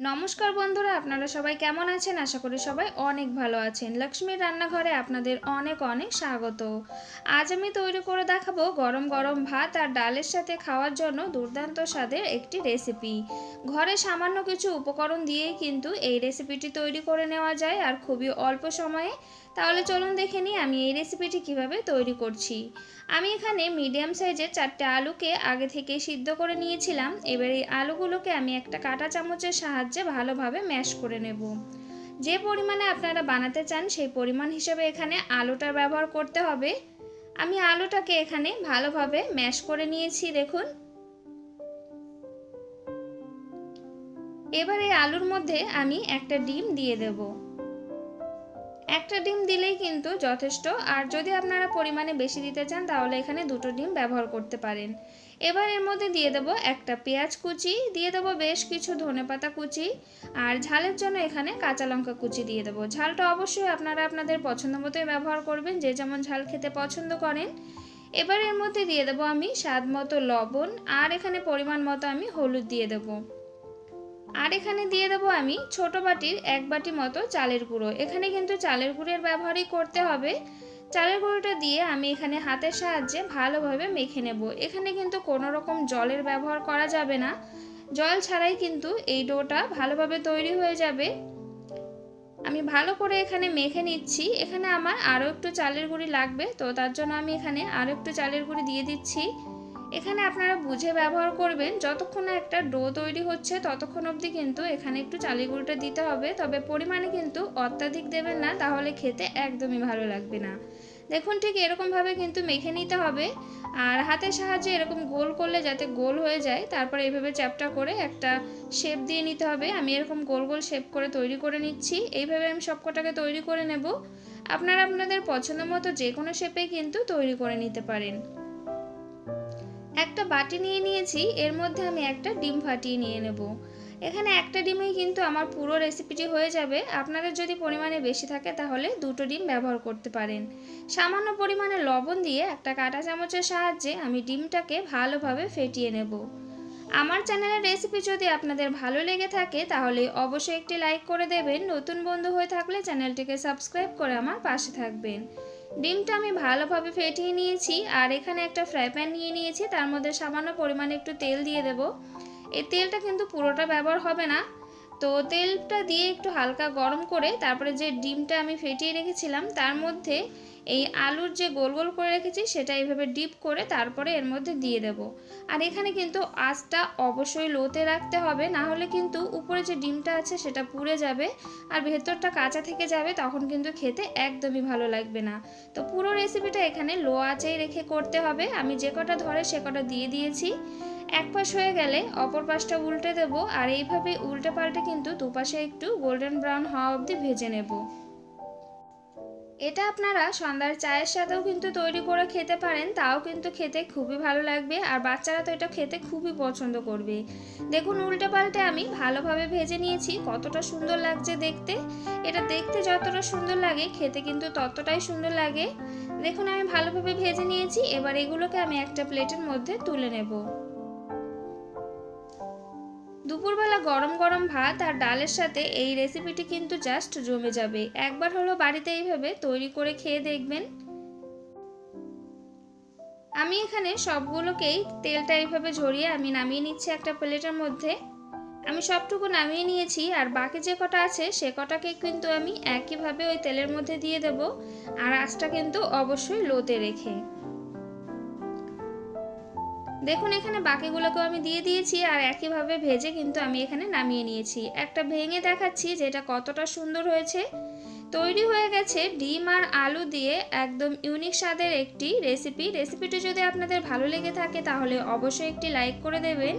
নমস্কার বন্ধুরা, আপনারা সবাই কেমন আছেন? আশা করি সবাই অনেক ভালো আছেন। লক্ষ্মীর রান্নাঘরে আপনাদের অনেক অনেক স্বাগত। আজ আমি তৈরি করে দেখাবো গরম গরম ভাত আর ডালের সাথে খাওয়ার জন্য দুর্দান্ত স্বাদের একটি রেসিপি। ঘরে সামান্য কিছু উপকরণ দিয়েই কিন্তু এই রেসিপিটি তৈরি করে নেওয়া যায় আর খুবই অল্প সময়ে। তাহলে চলুন দেখে নিই আমি এই রেসিপিটি কীভাবে তৈরি করছি। আমি এখানে মিডিয়াম সাইজের চারটে আলুকে আগে থেকে সিদ্ধ করে নিয়েছিলাম। এবার এই আলুগুলোকে আমি একটা কাঁটা চামচের সাহায্যে ভালোভাবে ম্যাশ করে নেব। যে পরিমাণে আপনারা বানাতে চান সেই পরিমাণ হিসেবে এখানে আলুটা ব্যবহার করতে হবে। আমি আলুটাকে এখানে ভালোভাবে ম্যাশ করে নিয়েছি, দেখুন। এবার এই আলুর মধ্যে আমি একটা ডিম দিয়ে দেবো। একটা ডিম দিলেই কিন্তু যথেষ্ট। আর যদি আপনারা পরিমাণে বেশি দিতে চান, তাহলে এখানে দুটো ডিম ব্যবহার করতে পারেন। এবার এর মধ্যে দিয়ে দেবো একটা পেঁয়াজ কুচি, দিয়ে দেবো বেশ কিছু ধনেপাতা কুচি, আর ঝালের জন্য এখানে কাঁচা লঙ্কা কুচি দিয়ে দেবো। ঝালটা অবশ্যই আপনারা আপনাদের পছন্দ মতোই ব্যবহার করবেন, যে যেমন ঝাল খেতে পছন্দ করেন। এবার এর মধ্যে দিয়ে দেবো আমি স্বাদ মতো লবণ, আর এখানে পরিমাণ মতো আমি হলুদ দিয়ে দেবো। আর এখানে দিয়ে দেবো আমি ছোট বাটির এক বাটি মতো চালের গুঁড়ো। এখানে কিন্তু চালের গুঁড়োর ব্যবহারই করতে হবে। চালের গুঁড়োটা দিয়ে আমি এখানে হাতের সাহায্যে ভালোভাবে মেখে নেব। এখানে কিন্তু কোনো রকম জলের ব্যবহার করা যাবে না। জল ছাড়াই কিন্তু এই ডোটা ভালোভাবে তৈরি হয়ে যাবে। আমি ভালো করে এখানে মেখে নিচ্ছি। এখানে আমার আরও একটু চালের গুঁড়ি লাগবে, তো তার জন্য আমি এখানে আরও একটু চালের গুঁড়ি দিয়ে দিচ্ছি। এখানে আপনারা বুঝে ব্যবহার করবেন যতক্ষণ না একটা ডো তৈরি হচ্ছে ততক্ষণ অবধি কিন্তু এখানে একটু চালি গুঁড়োটা দিতে হবে। তবে পরিমাণে কিন্তু অত্যাধিক দেবেন না, তাহলে খেতে একদমই ভালো লাগবে না। দেখুন ঠিক এরকমভাবে কিন্তু মেখে নিতে হবে। আর হাতের সাহায্যে এরকম গোল করলে যাতে গোল হয়ে যায়, তারপরে এইভাবে চ্যাপটা করে একটা শেপ দিয়ে নিতে হবে। আমি এরকম গোল গোল শেপ করে তৈরি করে নিচ্ছি। এইভাবে আমি সবকটাকে তৈরি করে নেব। আপনারা আপনাদের পছন্দ মতো যে কোনো শেপে কিন্তু তৈরি করে নিতে পারেন। একটা বাটি নিয়ে নিয়েছি, এর মধ্যে আমি একটা ডিম ফাটিয়ে নিয়ে নেব। এখানে একটা ডিমেই কিন্তু আমার পুরো রেসিপিটি হয়ে যাবে। আপনাদের যদি পরিমাণে বেশি থাকে তাহলে দুটো ডিম ব্যবহার করতে পারেন। সামান্য পরিমাণে লবণ দিয়ে একটা কাঁটা চামচের সাহায্যে আমি ডিমটাকে ভালোভাবে ফেটিয়ে নেব। আমার চ্যানেলের রেসিপি যদি আপনাদের ভালো লেগে থাকে তাহলে অবশ্যই একটি লাইক করে দেবেন। নতুন বন্ধু হয়ে থাকলে চ্যানেলটিকে সাবস্ক্রাইব করে আমার পাশে থাকবেন। ডিমটা আমি ভালোভাবে ফেটিয়ে নিয়েছি আর এখানে একটা ফ্রাই প্যান নিয়ে নিয়েছি। তার মধ্যে সামান্য পরিমাণে একটু তেল দিয়ে দেব। এই তেলটা কিন্তু পুরোটা ব্যবহার হবে না। তো তেলটা দিয়ে একটু হালকা গরম করে তারপরে যে ডিমটা আমি ফেটিয়ে রেখেছিলাম, তার মধ্যে এই আলুর যে গোল গোল করে রেখেছি, সেটা এইভাবে ডিপ করে তারপরে এর মধ্যে দিয়ে দেব। আর এখানে কিন্তু আঁচটা অবশ্যই লোতে রাখতে হবে, না হলে কিন্তু উপরে যে ডিমটা আছে সেটা পুড়ে যাবে আর ভেতরটা কাঁচা থেকে যাবে, তখন কিন্তু খেতে একদমই ভালো লাগবে না। তো পুরো রেসিপিটা এখানে লো আঁচেই রেখে করতে হবে। আমি যে কটা ধরে সে কটা দিয়ে দিয়েছি। এক পাশ হয়ে গেলে অপর পাশটা উল্টে দেব, আর এইভাবে উল্টে পাল্টে কিন্তু দুপাশে একটু গোল্ডেন ব্রাউন হওয়া অবধি ভেজে নেব। এটা আপনারা সন্ধ্যার চায়ের সাথেও কিন্তু তৈরি করে খেতে পারেন, তাও কিন্তু খেতে খুবই ভালো লাগবে আর বাচ্চারা তো এটা খেতে খুবই পছন্দ করবে। দেখুন, উল্টে পাল্টে আমি ভালোভাবে ভেজে নিয়েছি, কতটা সুন্দর লাগছে দেখতে। এটা দেখতে যতটা সুন্দর লাগে, খেতে কিন্তু ততটাই সুন্দর লাগে। দেখুন, আমি ভালোভাবে ভেজে নিয়েছি, এবার এগুলোকে আমি একটা প্লেটের মধ্যে তুলে নেব। দুপুরবেলা গরম গরম ভাত আর ডালের সাথে এই রেসিপিটি কিন্তু জাস্ট জমে যাবে। একবার হলো বাড়িতে এইভাবে তৈরি করে খেয়ে দেখবেন। আমি এখানে সবগুলোকেই তেলটা এইভাবে ঝরিয়ে আমি নামিয়ে নিচ্ছি একটা প্লেটের মধ্যে। আমি সবটুকু নামিয়ে নিয়েছি আর বাকি যে কটা আছে সে কটাকে কিন্তু আমি একইভাবে ওই তেলের মধ্যে দিয়ে দেব। আর আঁচটা কিন্তু অবশ্যই লোতে রেখে। দেখুন, এখানে বাকিগুলোকেও আমি দিয়ে দিয়েছি আর একইভাবে ভেজে কিন্তু আমি এখানে নামিয়ে নিয়েছি। একটা ভেঙে দেখাচ্ছি যে এটা কতটা সুন্দর হয়েছে। তৈরি হয়ে গেছে ডিম আর আলু দিয়ে একদম ইউনিক স্বাদের একটি রেসিপি রেসিপিটি যদি আপনাদের ভালো লেগে থাকে, তাহলে অবশ্যই একটি লাইক করে দেবেন।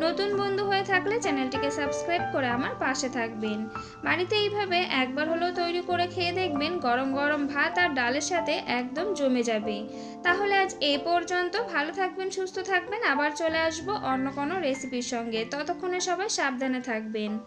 নতুন বন্ধু হয়ে থাকলে চ্যানেলটিকে সাবস্ক্রাইব করে আমার পাশে থাকবেন। বাড়িতে এইভাবে একবার হলেও তৈরি করে খেয়ে দেখবেন, গরম গরম ভাত আর ডালের সাথে একদম জমে যাবে। তাহলে আজ এ পর্যন্ত। ভালো থাকবেন, সুস্থ থাকবেন। আবার চলে আসব অন্য কোনো রেসিপির সঙ্গে। ততক্ষণে সবাই সাবধানে থাকবেন।